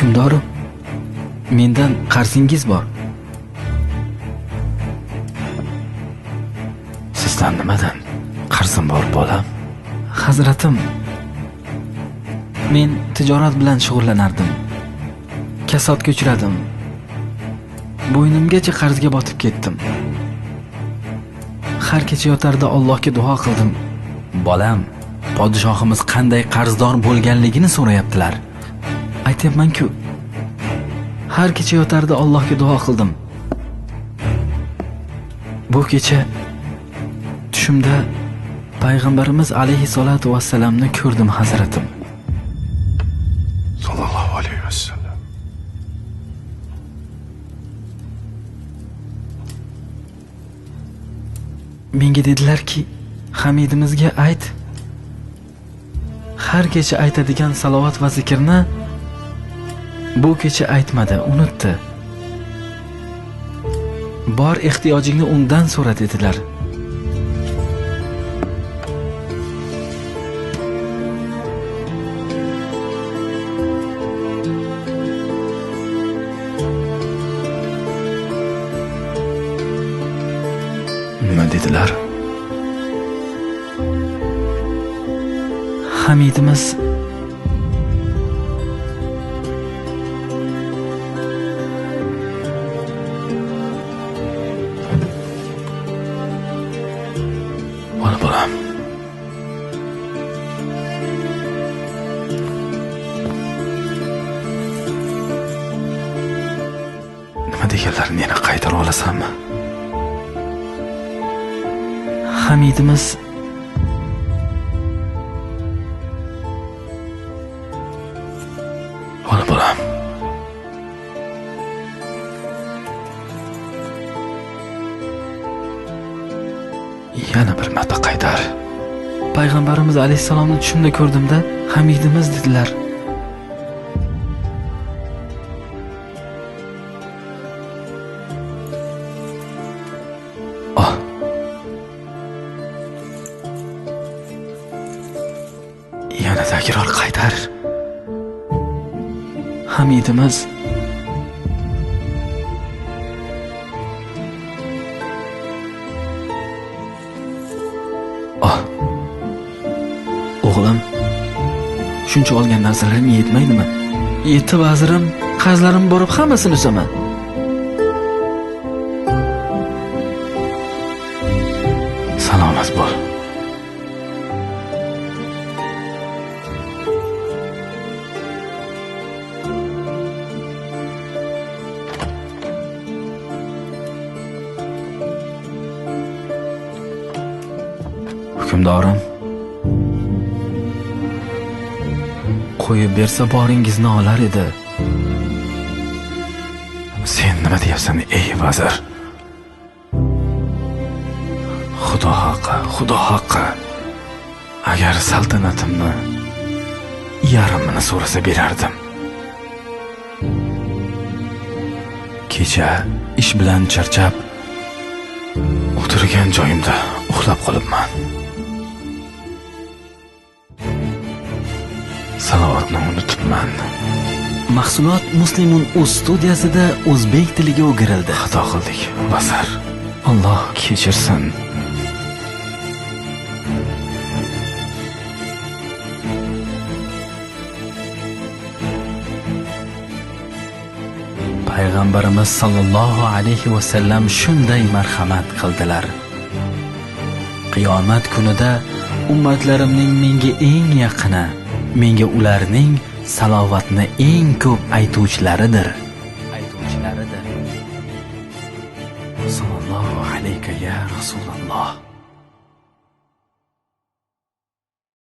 hukmdorim mendan qarzingiz bor. Sizdan nimadan qarzim bor bolam? hazratim men tijorat bilan shug'ullanardim. Kasodga uchradim. Bo'ynimgacha qarzga botib ketdim. Har kecha yotarda allohga duo qildim. Bolam, podshohimiz qanday qarzdor bo'lganligini so'rayaptilar. Aytyapman-ku har kecha yotarda allohga duo qildim. Bu kecha tushimda payg'ambarimiz alayhissalotu vassalamni ko'rdim hazratim. Sallallohu alayhi vasallam menga dedilarki hamidimizga ayt. Har kecha aytadigan salovat va zikrni bu kecha aytmadi unutdi bor ehtiyojingni undan so'ra dedilar Nima dedilar? hamidimiz было. Nima deganlarini yana qaytara olasanmi? hamidimiz ona bolam. Yana bir marta qaytar. payg'ambarimiz alayhissalomni tushimda ko'rdimda hamidimiz dedilar Oh, yana takror qaytar. hamidimiz o'g'lim shuncha olgan narsalarim yetmaydimi? Yetti vazirim qarzlarim borib hammasini uzaman salomat bo'l. Hukmdorim, qo'yib bersa boringizni olar edi sen nima deyapsan ey vazir? Xudo haqqi, xudo haqqi. Agar saltanatimni yarmini so'rasa berardim. Kecha ish bilan charchab o'tirgan joyimda uxlab qolibman. Salovatni unutibman. mahsulot muslimun uz studiyasida o'zbek tiliga o'girildi Xato qildik, vazir. Alloh kechirsin. payg'ambarimiz sollallohu alayhi vasallam shunday marhamat qildilar qiyomat kunida ummatlarimning menga eng yaqini menga ularning salovatni eng ko'p aytuvchilaridir. Aytuvchilaridir. Sallallohu alayka ya rasululloh